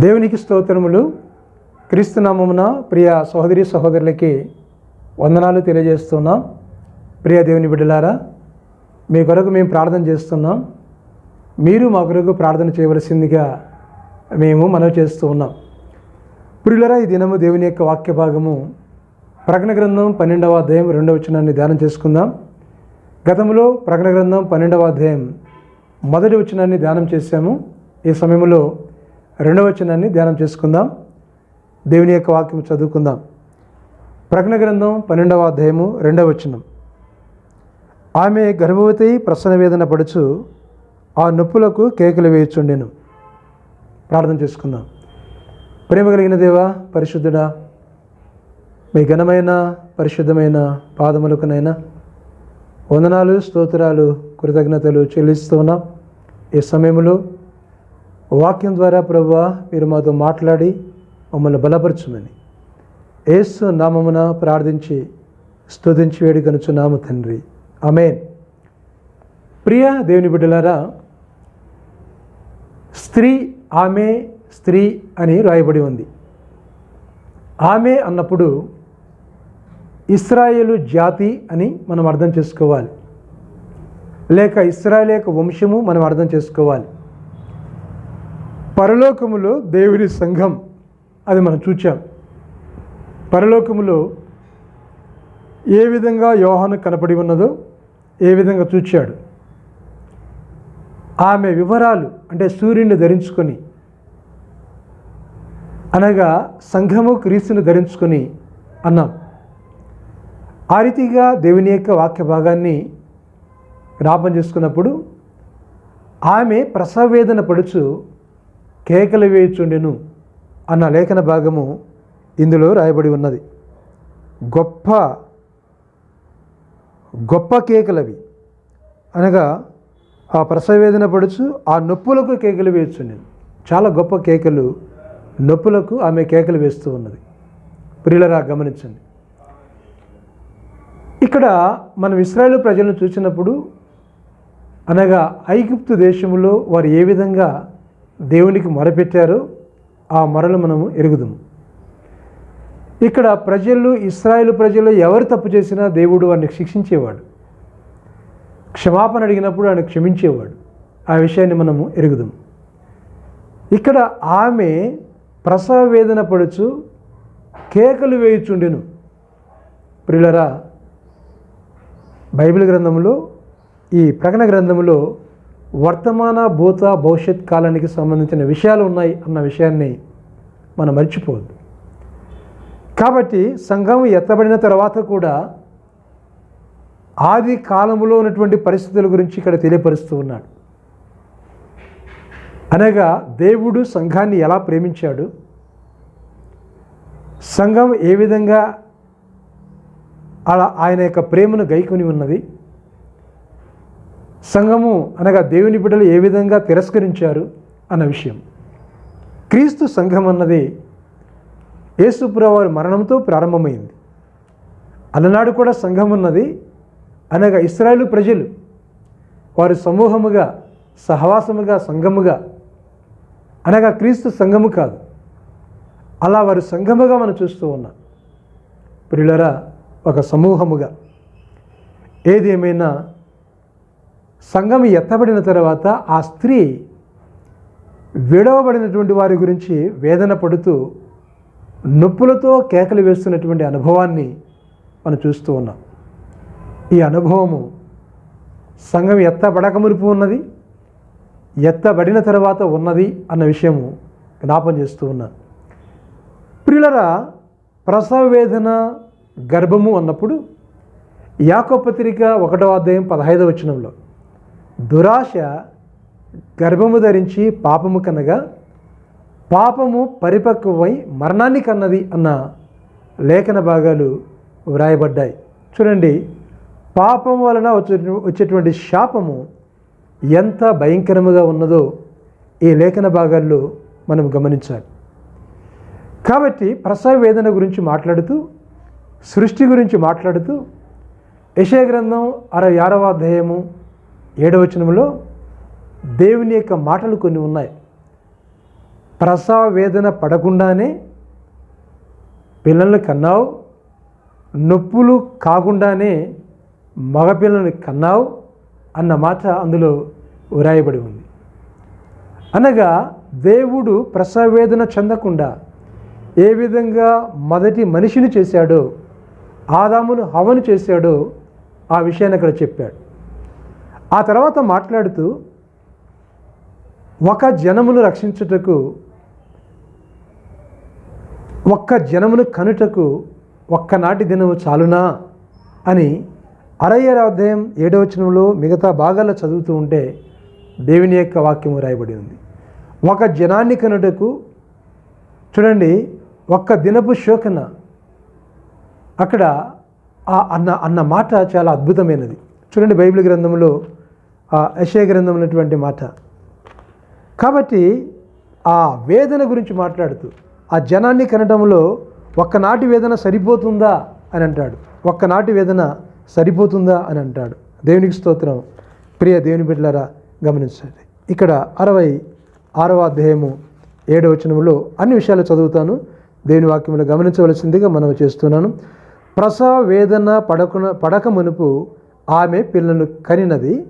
దేవునికి స్తోత్రములు. క్రీస్తునామమున ప్రియ సహోదరి సహోదరులకి వందనాలు తెలియజేస్తున్నాం. ప్రియ దేవుని బిడ్డలారా మీ కొరకు మేము ప్రార్థన చేస్తున్నాం. మీరు మా కొరకు ప్రార్థన చేయవలసిందిగా మేము మనవి చేస్తూ ఉన్నాం. ప్రియులరా ఈ దినము దేవుని యొక్క వాక్య భాగము. ప్రకటన గ్రంథం పన్నెండవ అధ్యాయం రెండవ వచనాన్ని ధ్యానం చేసుకుందాం. గతంలో ప్రకటన గ్రంథం పన్నెండవ అధ్యాయం మొదటి వచనాన్ని ధ్యానం చేశాము. ఈ సమయంలో రెండవ వచనాన్ని ధ్యానం చేసుకుందాం. దేవుని యొక్క వాక్యం చదువుకుందాం. ప్రకటన గ్రంథం పన్నెండవ అధ్యాయము రెండవ వచనం. ఆమె గర్భవతి ప్రసన్న వేదన పడుచు ఆ నొప్పులకు కేకలు వేయుచుండెను. ప్రార్థన చేసుకుందాం. ప్రేమ కలిగిన దేవా పరిశుద్ధుడా మీ ఘనమైన పరిశుద్ధమైన పాదములకునైనా వందనాలు స్తోత్రాలు కృతజ్ఞతలు చెల్లిస్తున్నాం ఈ సమయంలో వాక్యం ద్వారా ప్రభు మీరు మాతో మాట్లాడి మమ్మల్ని బలపరచుమని. ఏసు నామమున ప్రార్థించి స్తుతించి వేడుకనుచున్నాము తండ్రి. అమేన్ ప్రియ దేవుని బిడ్డలారా స్త్రీ ఆమె స్త్రీ అని రాయబడి ఉంది. ఆమె అన్నప్పుడు ఇస్రాయేలు జాతి అని మనం అర్థం చేసుకోవాలి. లేక ఇస్రాయేల్ యొక్క వంశము మనం అర్థం చేసుకోవాలి. పరలోకములో దేవుని సంఘం అది మనం చూచాం. పరలోకములో ఏ విధంగా యోహాను కనపడి ఉన్నదో ఏ విధంగా చూచాడు. ఆమె వివరాలు అంటే సూర్యుని ధరించుకొని అనగా సంఘము క్రీస్తుని ధరించుకొని అన్నాం. ఆ రీతిగా దేవుని యొక్క వాక్య భాగాన్ని జ్ఞాపం చేసుకున్నప్పుడు ఆమె ప్రసవేదన పడుచు కేకలు వేయుచుండెను అన్న లేఖన భాగము ఇందులో రాయబడి ఉన్నది. గొప్ప గొప్ప కేకలవి. అనగా ఆ ప్రసవేదన పడుచు ఆ నొప్పులకు కేకలు వేయుచుండెను. చాలా గొప్ప కేకలు నొప్పులకు ఆమె కేకలు వేస్తూ ఉన్నది. ప్రియులరా గమనించండి. ఇక్కడ మనం ఇస్రాయేల్ ప్రజలను చూసినప్పుడు అనగా ఐగుప్తు దేశంలో వారు ఏ విధంగా దేవునికి మొరపెట్టారో ఆ మొరలు మనము ఎరుగుదాము. ఇక్కడ ప్రజలు ఇస్రాయేల్ ప్రజలు ఎవరు తప్పు చేసినా దేవుడు వారిని శిక్షించేవాడు. క్షమాపణ అడిగినప్పుడు ఆయన క్షమించేవాడు. ఆ విషయాన్ని మనము ఎరుగుదాం ఇక్కడ ఆమె ప్రసవ వేదన పడుచు కేకలు వేయుచుండెను. ప్రియులరా బైబిల్ గ్రంథంలో ఈ ప్రకటన గ్రంథంలో వర్తమాన భూత భవిష్యత్ కాలానికి సంబంధించిన విషయాలు ఉన్నాయి అన్న విషయాన్ని మనం మర్చిపోవద్దు. కాబట్టి సంఘం ఎత్తబడిన తర్వాత కూడా ఆది కాలంలో ఉన్నటువంటి పరిస్థితుల గురించి ఇక్కడ తెలియపరుస్తూ ఉన్నాడు. అనగా దేవుడు సంఘాన్ని ఎలా ప్రేమించాడు? సంఘం ఏ విధంగా అలా ఆయన యొక్క ప్రేమను గైకొని ఉన్నది సంఘము అనగా దేవుని బిడ్డలు ఏ విధంగా తిరస్కరించారు అన్న విషయం. క్రీస్తు సంఘం అన్నది యేసుప్రవారి మరణంతో ప్రారంభమైంది. అలనాడు కూడా సంఘం ఉన్నది అనగా ఇస్రాయేలు ప్రజలు వారు సమూహముగా సహవాసముగా సంఘముగా అనగా క్రీస్తు సంఘము కాదు. అలా వారు సంఘముగా మనం చూస్తూ ఉన్నాం. ప్రియులరా ఒక సమూహముగా. ఏదేమైనా సంఘం ఎత్తబడిన తర్వాత ఆ స్త్రీ విడవబడినటువంటి వారి గురించి వేదన పడుతూ నొప్పులతో కేకలు వేస్తున్నటువంటి అనుభవాన్ని మనం చూస్తూ ఉన్నాం. ఈ అనుభవము సంఘం ఎత్తబడక మునుపు ఉన్నది ఎత్తబడిన తర్వాత ఉన్నది అన్న విషయము జ్ఞాపం చేస్తూ ఉన్నా ప్రియులరా ప్రసవ వేదన గర్భము అన్నప్పుడు యాకోపత్రిక ఒకటో అధ్యాయం పదహైదవ వచనంలో దురాశ గర్భము ధరించి పాపము కనగా పాపము పరిపక్వమై మరణాన్ని కన్నది అన్న లేఖన భాగాలు వ్రాయబడ్డాయి. చూడండి పాపం వలన వచ్చే వచ్చేటువంటి శాపము ఎంత భయంకరముగా ఉన్నదో ఈ లేఖన భాగాల్లో మనం గమనించాలి. కాబట్టి ప్రసవ వేదన గురించి మాట్లాడుతూ సృష్టి గురించి మాట్లాడుతూ యశయ గ్రంథం అరవై ఆరవ అధ్యాయము ఏడవచనంలో దేవుని యొక్క మాటలు కొన్ని ఉన్నాయి. ప్రసవ వేదన పడకుండానే పిల్లల్ని కన్నావు నొప్పులు కాకుండానే మగపిల్లల్ని కన్నావు అన్న మాట అందులో వ్రాయబడి ఉంది. అనగా దేవుడు ప్రసవేదన చెందకుండా ఏ విధంగా మొదటి మనిషిని చేశాడో ఆదామును హవను చేశాడో ఆ విషయాన్ని అక్కడ చెప్పాడు. ఆ తర్వాత మాట్లాడుతూ ఒక జనమును రక్షించుటకు ఒక్క జనమును కనుటకు ఒక్కనాటి దినము చాలునా? అని అరయ్యర అధ్యాయం ఏడవ వచనంలో మిగతా భాగాల్లో చదువుతూ ఉంటే దేవుని యొక్క వాక్యము రాయబడి ఉంది. ఒక జనాన్ని కనుటకు చూడండి ఒక్క దినపు శోకన. అక్కడ ఆ అన్న అన్న మాట చాలా అద్భుతమైనది. చూడండి బైబిల్ గ్రంథంలో యశయ గ్రంథం ఉన్నటువంటి మాట. కాబట్టి ఆ వేదన గురించి మాట్లాడుతూ ఆ జనాన్ని కనడంలో ఒక్కనాటి వేదన సరిపోతుందా అని అంటాడు. ఒక్కనాటి వేదన సరిపోతుందా అని అంటాడు. దేవునికి స్తోత్రం. ప్రియ దేవుని బిడ్డలారా గమనించండి. ఇక్కడ అరవై ఆరవ అధ్యాయము ఏడవ వచనంలో అన్ని విషయాలు చదువుతాను. దేవుని వాక్యములు గమనించవలసిందిగా మనం చేస్తున్నాను. ప్రసవ వేదన పడకున పడక మునుపు ఆమె పిల్లను కనినది.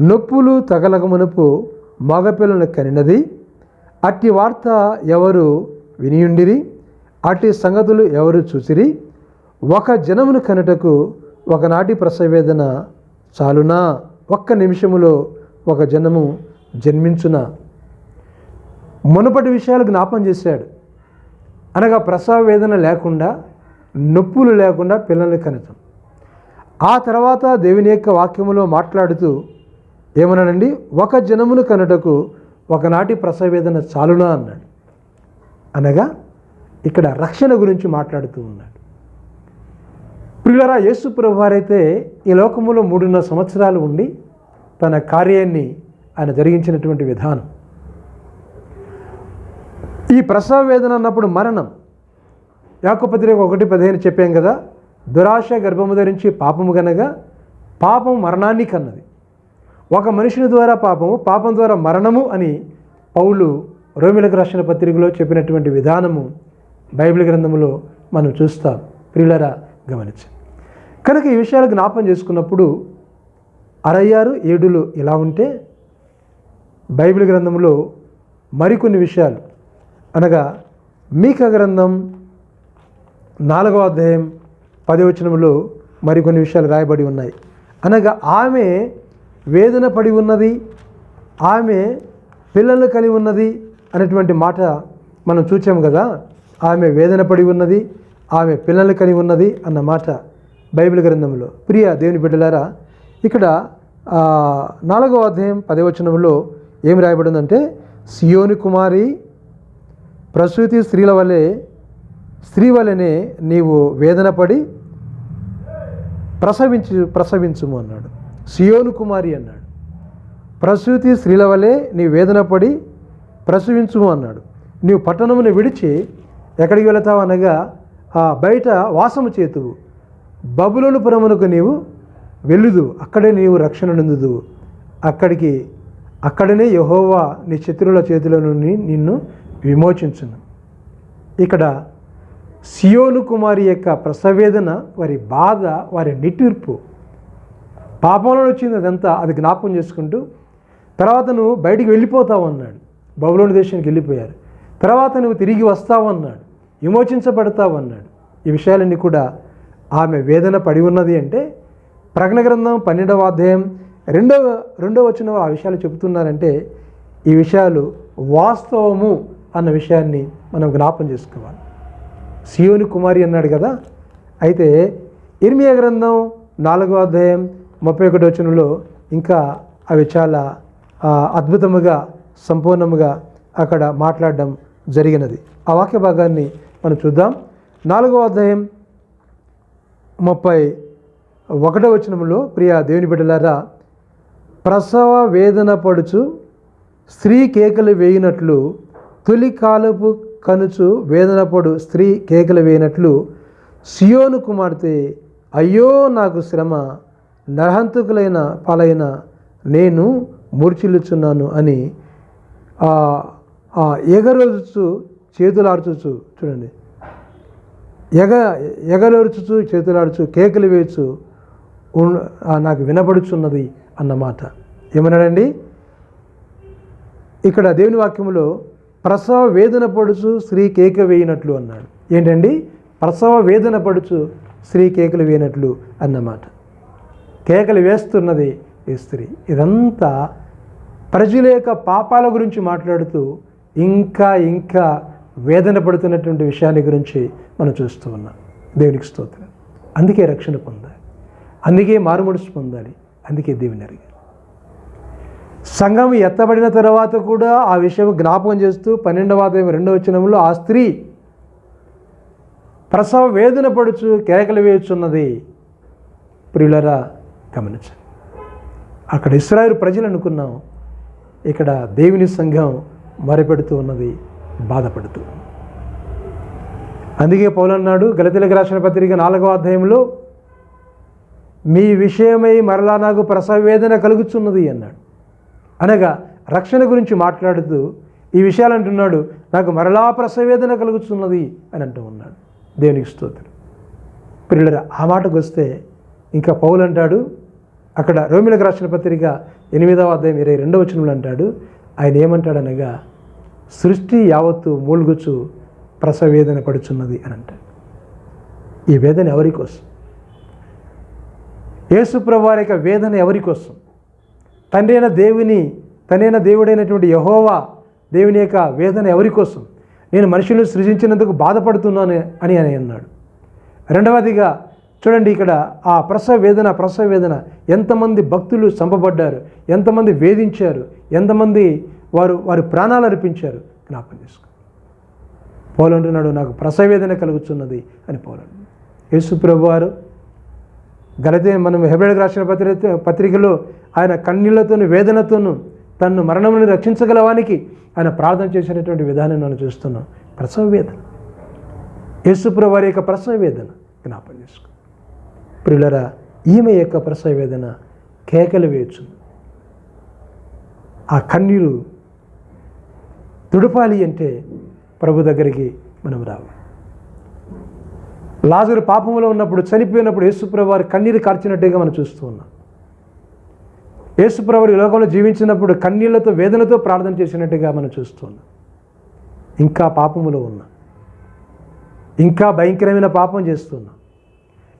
నొప్పులు తగలక మునుపు మగపిల్లలను కనినది. అట్టి వార్త ఎవరు వినియుండిరి? అట్టి సంగతులు ఎవరు చూసిరి? ఒక జనమును కనుటకు ఒకనాటి ప్రసవేదన చాలునా? ఒక్క నిమిషములో ఒక జనము జన్మించునా? మునుపటి విషయాలు జ్ఞాపం చేశాడు. అనగా ప్రసవ వేదన లేకుండా నొప్పులు లేకుండా పిల్లల్ని కనటం ఆ తర్వాత దేవుని యొక్క వాక్యములో మాట్లాడుతూ ఏమన్నాడండి? ఒక జనమును కనుటకు ఒకనాటి ప్రసవేదన చాలునా అన్నాడు. అనగా ఇక్కడ రక్షణ గురించి మాట్లాడుతూ ఉన్నాడు. ప్రియులరా యేసు ప్రభువారైతే ఈ లోకములో మూడున్నర సంవత్సరాలు ఉండి తన కార్యాన్ని ఆయన జరిగించినటువంటి విధానం. ఈ ప్రసవ వేదన అన్నప్పుడు మరణం. యాకపత్రిక ఒకటి పదిహేను చెప్పాం కదా దురాశ గర్భము ధరించి పాపము కనగా పాపం మరణాన్ని కన్నది. ఒక మనుషుని ద్వారా పాపము పాపం ద్వారా మరణము అని పౌలు రోమిలకు రాసిన పత్రికలో చెప్పినటువంటి విధానము బైబిల్ గ్రంథంలో మనం చూస్తాం. ప్రియులరా గమనించండి. కనుక ఈ విషయాలు జ్ఞాపం చేసుకున్నప్పుడు అరయ్యారు ఏడులు ఇలా ఉంటే బైబిల్ గ్రంథంలో మరికొన్ని విషయాలు. అనగా మీక గ్రంథం నాలుగవ అధ్యాయం పదవచనంలో మరికొన్ని విషయాలు రాయబడి ఉన్నాయి. అనగా ఆమె వేదన పడి ఉన్నది ఆమె పిల్లలు కలిగి ఉన్నది అనేటువంటి మాట మనం చూచాము కదా. ఆమె వేదన పడి ఉన్నది ఆమె పిల్లలు కలిగి ఉన్నది అన్న మాట బైబిల్ గ్రంథంలో. ప్రియ దేవుని బిడ్డలారా ఇక్కడ నాలుగవ అధ్యాయం పదవచనంలో ఏం రాయబడిందంటే సియోని కుమారి ప్రసూతి స్త్రీల వలె స్త్రీ వలెనే నీవు వేదన పడి ప్రసవించు ప్రసవించుము అన్నాడు. సియోను కుమారి అన్నాడు. ప్రసూతి స్త్రీల వలె నీ వేదన పడి ప్రసవించుము అన్నాడు. నీవు పట్టణమును విడిచి ఎక్కడికి వెళతావు అనగా ఆ బయట వాసము చేతువు. బబులోను పురమునకు నీవు వెళ్ళుదు అక్కడే నీవు రక్షణ నందుదు. అక్కడికి అక్కడనే యహోవా నీ శత్రువుల చేతిలో నుండి నిన్ను విమోచించును. ఇక్కడ సియోను కుమారి యొక్క ప్రసవేదన వారి బాధ వారి నిట్టూర్పు పాపంలో వచ్చింది అదంతా అది జ్ఞాపకం చేసుకుంటూ తర్వాత నువ్వు బయటికి వెళ్ళిపోతావు అన్నాడు. బబులోని దేశానికి వెళ్ళిపోయారు. తర్వాత నువ్వు తిరిగి వస్తావు అన్నాడు. విమోచించబడతావు అన్నాడు. ఈ విషయాలన్నీ కూడా ఆమె వేదన పడి ఉన్నది అంటే ప్రకటన గ్రంథం పన్నెండవ అధ్యాయం రెండవ రెండవ వచ్చిన ఆ విషయాలు చెబుతున్నారంటే ఈ విషయాలు వాస్తవము అన్న విషయాన్ని మనం జ్ఞాపం చేసుకోవాలి. సియోని కుమారి అన్నాడు కదా అయితే ఇర్మియా గ్రంథం నాలుగో అధ్యాయం ముప్పై ఒకటి వచనంలో ఇంకా అవి చాలా అద్భుతముగా సంపూర్ణముగా అక్కడ మాట్లాడడం జరిగినది. ఆ వాక్య భాగాన్ని మనం చూద్దాం. నాలుగో అధ్యాయం ముప్పై ఒకటో వచనంలో ప్రియ దేవుని బిడ్డలారా ప్రసవ వేదన పడుచు స్త్రీ కేకలు వేయినట్లు తొలి కాలపు కనుచు వేదన పడు స్త్రీ కేకలు వేయినట్లు సియోను కుమార్తె అయ్యో నాకు శ్రమ నరహంతకులైన పాలైన నేను మూర్చిల్లుచున్నాను అని ఆ ఆ ఎగరొచ్చు చేతులాడుచు చూడండి. ఎగ ఎగలొరుచుచు చేతులాడుచు కేకలు వేచు నాకు వినపడుచున్నది అన్నమాట ఏమన్నాడండి? ఇక్కడ దేవుని వాక్యంలో ప్రసవ వేదన పడుచు స్త్రీ కేక వేయినట్లు అన్నాడు. ఏంటండి? ప్రసవ వేదన పడుచు స్త్రీ కేకలు వేయినట్లు అన్నమాట కేకలు వేస్తున్నది ఈ స్త్రీ. ఇదంతా ప్రజల యొక్క పాపాల గురించి మాట్లాడుతూ ఇంకా ఇంకా వేదన పడుతున్నటువంటి విషయాన్ని గురించి మనం చూస్తూ ఉన్నాం. దేవునికి స్తోత్రం. అందుకే రక్షణ పొందాలి. అందుకే మారుమడుసు పొందాలి. అందుకే దేవుని అడిగారు. సంఘం ఎత్తబడిన తర్వాత కూడా ఆ విషయం జ్ఞాపకం చేస్తూ పన్నెండవ అధ్యాయం రెండవ వచనంలో ఆ స్త్రీ ప్రసవ వేదన పడుచు కేకలు వేయుచున్నది. ప్రియులరా గమనించండి. అక్కడ ఇస్రాయేల్ ప్రజలు అనుకున్నాం ఇక్కడ దేవుని సంఘం మరపెడుతూ ఉన్నది బాధపడుతూ. అందుకే పౌలన్నాడు గలతీలకు రాసిన పత్రిక నాలుగవ అధ్యాయంలో మీ విషయమై మరలా నాకు ప్రసవేదన కలుగుతున్నది కలుగుచున్నది అన్నాడు. అనగా రక్షణ గురించి మాట్లాడుతూ ఈ విషయాలు అంటున్నాడు నాకు మరలా ప్రసవేదన కలుగుతున్నది అని అంటూ ఉన్నాడు. దేవునికి స్తోత్రం. పిల్లల ఆ మాటకు వస్తే ఇంకా పౌలు అంటాడు అక్కడ రోమిలకు రాసిన పత్రిక ఎనిమిదవ అధ్యాయం ఇరవై రెండవ వచనంలో అంటాడు ఆయన ఏమంటాడనగా సృష్టి యావత్తు మూల్గుచు ప్రసవేదన పడుచున్నది అని అంటాడు. ఈ వేదన ఎవరి కోసం? యేసుప్రభువారి యొక్క వేదన ఎవరి కోసం? తండ్రి అయిన దేవుని తనైన దేవుడైనటువంటి యహోవా దేవుని యొక్క వేదన ఎవరి కోసం? నేను మనుషులను సృజించినందుకు బాధపడుతున్నాను అని అని అన్నాడు. రెండవదిగా చూడండి ఇక్కడ ఆ ప్రసవ వేదన ప్రసవ వేదన. ఎంతమంది భక్తులు చంపబడ్డారు ఎంతమంది వేధించారు ఎంతమంది వారు వారి ప్రాణాలు అర్పించారు జ్ఞాపకం చేసుకో పౌలు నాకు ప్రసవ వేదన కలుగుతున్నది అని పోలండి యేసు ప్రభు వారు గలతే మనం హెబ్రిల్కి రాసిన పత్రిక పత్రికలో ఆయన కన్నీళ్ళతోను వేదనతోను తన్ను మరణమును రక్షించగలవానికి ఆయన ప్రార్థన చేసినటువంటి విధానం మనం చూస్తున్నాం. ప్రసవ వేదన. యేసుప్రభు వారి యొక్క ప్రసవ వేదన జ్ఞాపం చేసుకో ప్రియులరా ఈమె యొక్క ప్రసవ వేదన కేకలు వేయచ్చు ఆ కన్నీరు తుడపాలి అంటే ప్రభు దగ్గరికి మనం రావు లాజరు పాపంలో ఉన్నప్పుడు చనిపోయినప్పుడు యేసుప్రభు వారి కన్నీరు కార్చినట్టుగా మనం చూస్తూ ఉన్నాం. యేసుప్రభు ఈ లోకంలో జీవించినప్పుడు కన్నీళ్ళతో వేదనతో ప్రార్థన చేసినట్టుగా మనం చూస్తూ ఉన్నాం. ఇంకా పాపములో ఉన్నాం. ఇంకా భయంకరమైన పాపం చేస్తున్నాం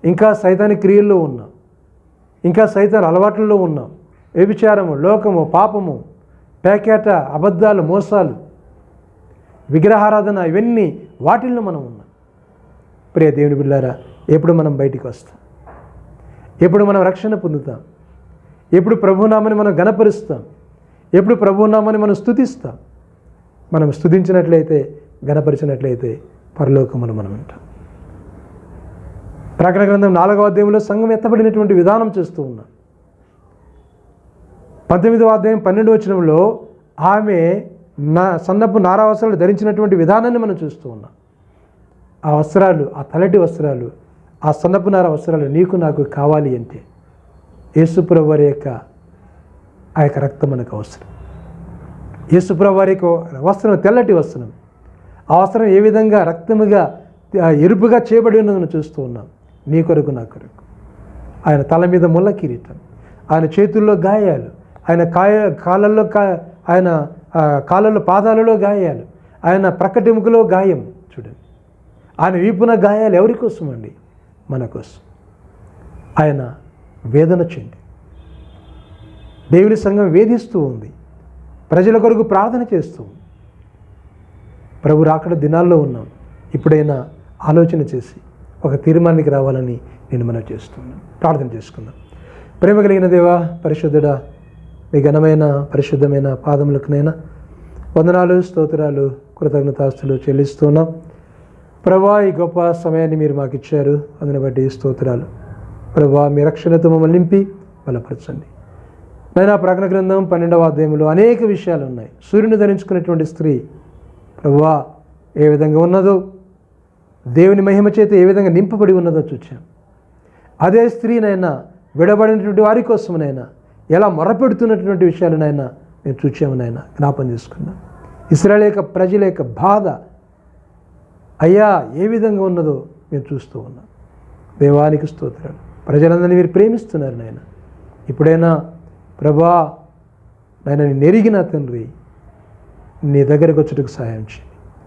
ఇంకా సైతాని క్రియల్లో ఉన్నాం ఇంకా సైతాన్ అలవాట్లలో ఉన్నాం వ్యభిచారము లోకము పాపము పేకేట అబద్ధాలు మోసాలు విగ్రహారాధన ఇవన్నీ వాటిల్లో మనం ఉన్నాం. ప్రియ దేవుని బిళ్ళారా ఎప్పుడు మనం బయటికి వస్తాం? ఎప్పుడు మనం రక్షణ పొందుతాం? ఎప్పుడు ప్రభునామని మనం గణపరుస్తాం ఎప్పుడు ప్రభునామని మనం స్తుతిస్తాం? మనం స్థుతించినట్లయితే గణపరిచినట్లయితే పరలోకమును మనం ఉంటాం. ప్రకటన గ్రంథం నాలుగవ అధ్యాయంలో సంఘం ఎత్తబడినటువంటి విధానం చేస్తూ ఉన్నాం. పంతొమ్మిదవ అధ్యాయం పన్నెండు వచనంలో ఆమె నా సన్నపు నారా వస్త్రాలు ధరించినటువంటి విధానాన్ని మనం చూస్తూ ఉన్నాం. ఆ వస్త్రాలు ఆ తలటి వస్త్రాలు ఆ సన్నపు నార వస్త్రాలు నీకు నాకు కావాలి అంటే యేసుప్రవారి యొక్క ఆ యొక్క రక్తం మనకు అవసరం. యేసుప్రవారి యొక్క వస్త్రం తెల్లటి వస్త్రం. ఆ వస్త్రం ఏ విధంగా రక్తముగా ఎరుపుగా చేయబడి ఉన్నదని చూస్తూ ఉన్నాం. నీ కొరకు నా కొరకు. ఆయన తల మీద ముళ్ళ కిరీటం. ఆయన చేతుల్లో గాయాలు. ఆయన కాయ కాళ్ళల్లో కా ఆయన కాళ్ళలో పాదాలలో గాయాలు. ఆయన ప్రకటింపులో గాయం చూడండి. ఆయన వీపున గాయాలు ఎవరి కోసం అండి మన కోసం. ఆయన వేదన చెంది. దేవుని సంఘం వేధిస్తూ ఉంది. ప్రజల కొరకు ప్రార్థన చేస్తూ ఉంది. ప్రభు రాకడ దినాల్లో ఉన్నాం. ఇప్పుడైనా ఆలోచన చేసి ఒక తీర్మానానికి రావాలని నేను మనం చేస్తున్నాను. ప్రార్థన చేసుకుందాం. ప్రేమ కలిగిన దేవా పరిశుద్ధుడా మీ ఘనమైన పరిశుద్ధమైన పాదములకునైనా వందనాలు స్తోత్రాలు కృతజ్ఞతాస్తులు చెల్లిస్తున్నాం. ప్రభా ఈ గొప్ప సమయాన్ని మీరు మాకు ఇచ్చారు. అందుని బట్టి స్తోత్రాలు. ప్రభా మీ రక్షణతో మమ్మల్ని నింపి బలపరచండి. నైనా ప్రకటన గ్రంథం పన్నెండవ అధ్యాయంలో అనేక విషయాలు ఉన్నాయి. సూర్యుని ధరించుకున్నటువంటి స్త్రీ ప్రభా ఏ విధంగా ఉన్నదో దేవుని మహిమ చేత ఏ విధంగా నింపబడి ఉన్నదో చూచాం. అదే స్త్రీనైనా విడబడినటువంటి వారి కోసమనైనా ఎలా మొరపెడుతున్నటువంటి విషయాలనైనా మేము చూచామనైనా జ్ఞాపం చేసుకున్నాం ఇస్రాయల్ యొక్క ప్రజల యొక్క బాధ అయ్యా ఏ విధంగా ఉన్నదో మేము చూస్తూ ఉన్నాం. దేవానికి స్తోత్రాలు. ప్రజలందరినీ మీరు ప్రేమిస్తున్నారు నాయన. ఇప్పుడైనా ప్రభా నాయన నెరిగిన తండ్రి నీ దగ్గరకు వచ్చటకు సహాయం చేయి.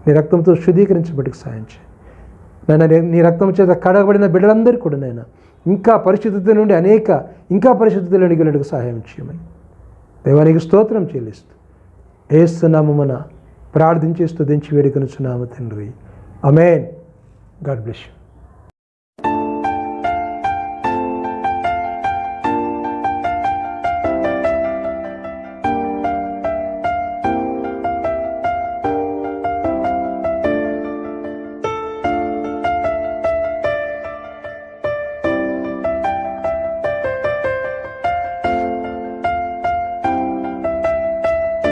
నీ రక్తంతో శుద్ధీకరించబడికి సహాయం చేయి. నాయన నీ- రక్తం చేత కడగబడిన బిడ్డలందరికీ కూడా నాయన ఇంకా పరిశుద్ధత నుండి అనేక ఇంకా పరిశుద్ధతలోనికి వెళ్ళడానికి సహాయం చేయమని. దేవానికి స్తోత్రం చెల్లిస్తూ ఏస్తున్నామన ప్రార్థించి స్తుతించి వేడుకొనుచున్నాము తండ్రి. అమేన్ గాడ్ బ్లెస్ యూ.